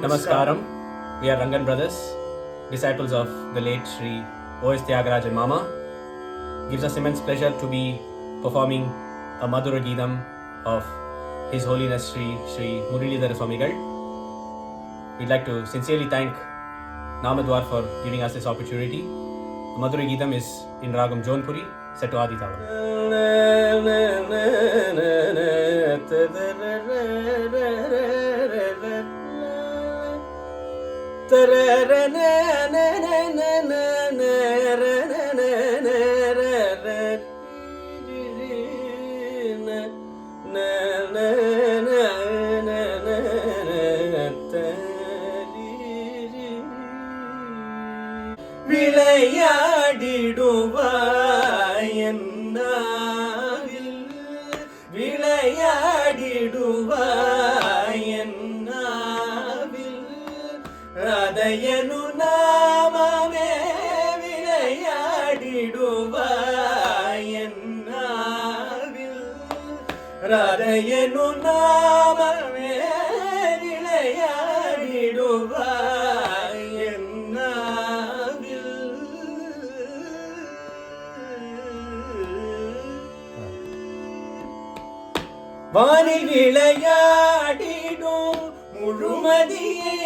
Namaskaram. We are Rangan brothers, disciples of the late Sri O.S. Tyagarajan Mama. Gives us immense pleasure to be performing a Madhura Gidam of His Holiness Sri Sri Muralidhara Swamigal. We'd like to sincerely thank Namadwar for giving us this opportunity. The Madhura Gidam is in Ragam Jonpuri, set to Adi Thala. என்னாவில் விளையாடிடுவாய் ரதயனு நாமமே விளையாடிடுவாய் என்னாவில் ரதயனு நாமமே விளையாடிடுவாய் என்னாவில் வானில் விளையாடிடும் முழுமதியே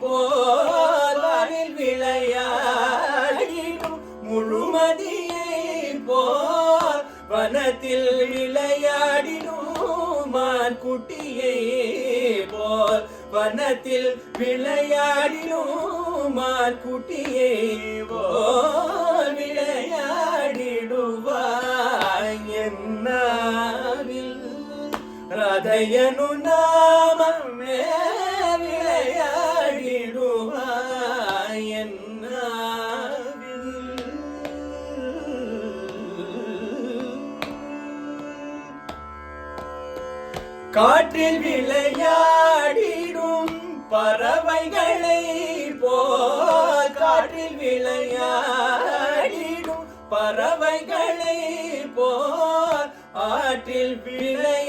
போலில் வானில் விளையாடிடும். முழுமதியை போல் வனத்தில் விளையாடிடும். மான் குட்டியை போல் வனத்தில் விளையாடிடும். மான் குட்டியை போல் ரதயனு நாமமே விளையாடிடுவாய் காற்றில் விளையாடிடும் பறவைகளை போல் காற்றில் விளையாடிடும் பறவைகளை போல் ஆற்றில் விளை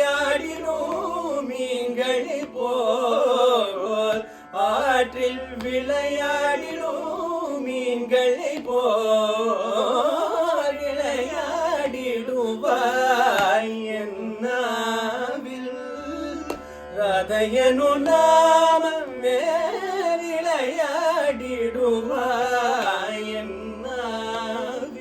ஆற்றில் விளையாடிடும் மீன்களை போல் விளையாடிடுவாய். என்னாவில் ரதயனு நாமமே விளையாடிடுவாய். என்னாவில்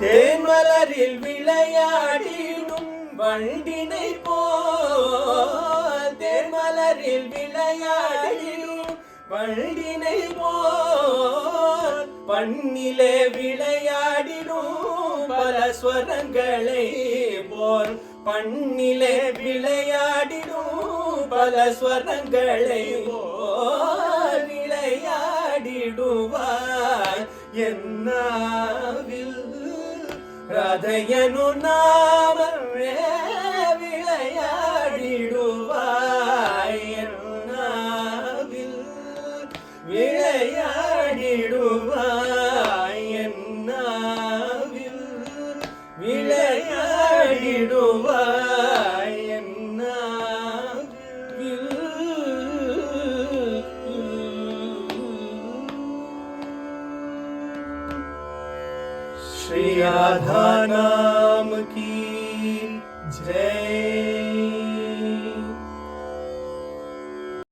தேன்மலரில் விளையாடி வண்டினை போல் தேன்மலரில் விளையாடிடும் வண்டினை போல் பண்ணிலே விளையாடிடும் பல ஸ்வரங்களை போல் பண்ணிலே விளையாடிடும் பல ஸ்வரங்களை போல் விளையாடிடுவார் என்னாவில் ரதயனு நாமமே என்னாவில்